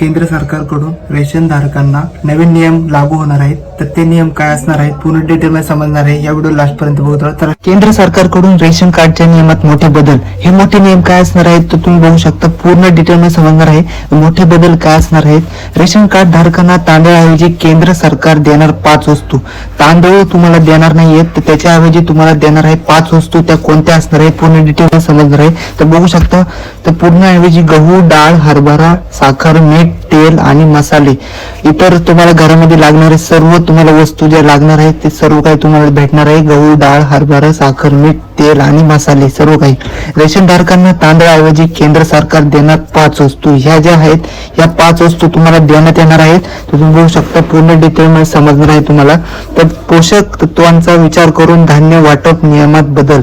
केंद्र सरकारकडून रेशन धारकांना नवीन नियम लागू होणार आहेत. तर ते नियम काय असणार आहेत? पूर्ण डिटेल मध्ये समजणार आहे. या व्हिडिओ लास्ट पर्यंत बघतो तर केंद्र सरकारकडून रेशन कार्डच्या नियमात मोठे बदल. हे मोठे नियम काय असणार आहेत? तर तुम्ही बघू शकता पूर्ण डिटेल मध्ये समजणार आहे. मोठे बदल काय असणार आहेत? रेशन कार्ड धारकांना तांदळाऐवजी केंद्र सरकार देणार पाच वस्तू. तांदूळ तुम्हाला देणार नाहीयेत तर त्याच्याऐवजी तुम्हाला देणार आहे पाच वस्तू. त्या कोणत्या असणार आहेत? पूर्ण डिटेल मध्ये समजणार आहे. तर बघू शकता तर पूर्ण ऐवजी गहू डाळ हरभरा साखर मीठ तेल आणि मसाले. इतर तुम्हाला घरामध्ये लागणारे सर्व तुम्हाला वस्तू ज्या लागणार आहेत ते सर्व काही तुम्हाला भेटणार आहे. गहू डाळ हरभरा साखर मीठ तेल आणि मसाले सर्व काही. रेशन धारकांना तांदळाऐवजी केंद्र सरकार देणार पाच वस्तू. ह्या ज्या आहेत या पाच वस्तू तुम्हाला देण्यात येणार आहेत. तुम्ही बघू शकता पूर्ण डिटेलमध्ये समजणार आहे तुम्हाला. तर पोषक तत्वांचा विचार करून धान्य वाटप नियमात बदल.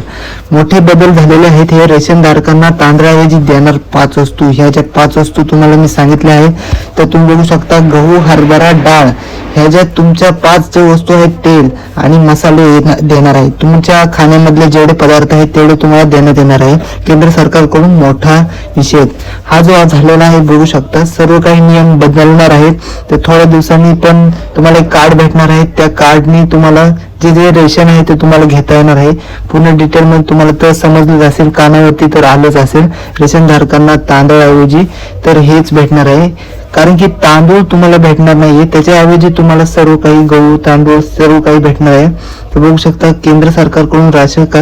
मोठे बदल झालेले आहेत हे रेशन धारकांना तांदळाऐवजी देणार पाच वस्तू. ह्या ज्या पाच वस्तू तुम्हाला मी सांगितल्या आहेत तर तुम्ही बघू शकता गहू हरभरा डाळ ह्या ज्या तुमच्या पाच ज्या वस्तू आहेत तेल आणि मसाले देणार आहे. तुमच्या खाण्यामधले जेवढे पदार्थ आहेत तेवढे तुम्हाला देण्यात येणार आहे. केंद्र सरकारकडून मोठा निषेध. हा जो झालेला आहे बघू शकता. सर्व काही नियम बदलणार आहेत. तर थोड्या दिवसांनी पण तुम्हाला एक कार्ड भेटणार आहे. त्या कार्डनी तुम्हाला जे जे रेशन आहे ते तुम्हाला घेता येणार आहे. पूर्ण डिटेलमध्ये तुम्हाला तर समजलंच असेल कानावरती तर आलंच असेल. रेशन धारकांना तांदळाऐवजी तर हेच भेटणार आहे. कारण की तांदूळ तुम्हाला भेटणार नाहीये. त्याच्याऐवजी तुम्हाला सर्व काही गहू तांदूळ सर्व काही भेटणार आहे. तर बघू शकता केंद्र सरकारकडून राशन का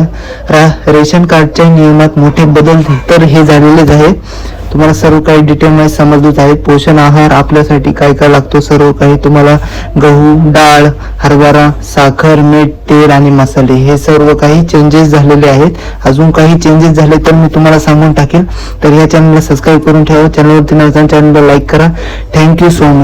रा- रेशन कार्डच्या नियमात मोठे बदल तर हे झालेलेच आहे तुम्हाला सर्व काही डिटेल मध्ये आहे. पोषण आहार आपल्यासाठी काय काय लागतो? सर्व काही तुम्हाला गहू डाळ हरभरा साखर मीठ तेल आणि मसाले हे सर्व काही चेंजेस झालेले आहेत. अजून काही चेंजेस झाले तर मी तुम्हाला सांगून टाकेल. तर या चॅनलला सबस्क्राईब करून ठेवा. चॅनलवरती नसताना चॅनलला लाईक करा. Thank you so much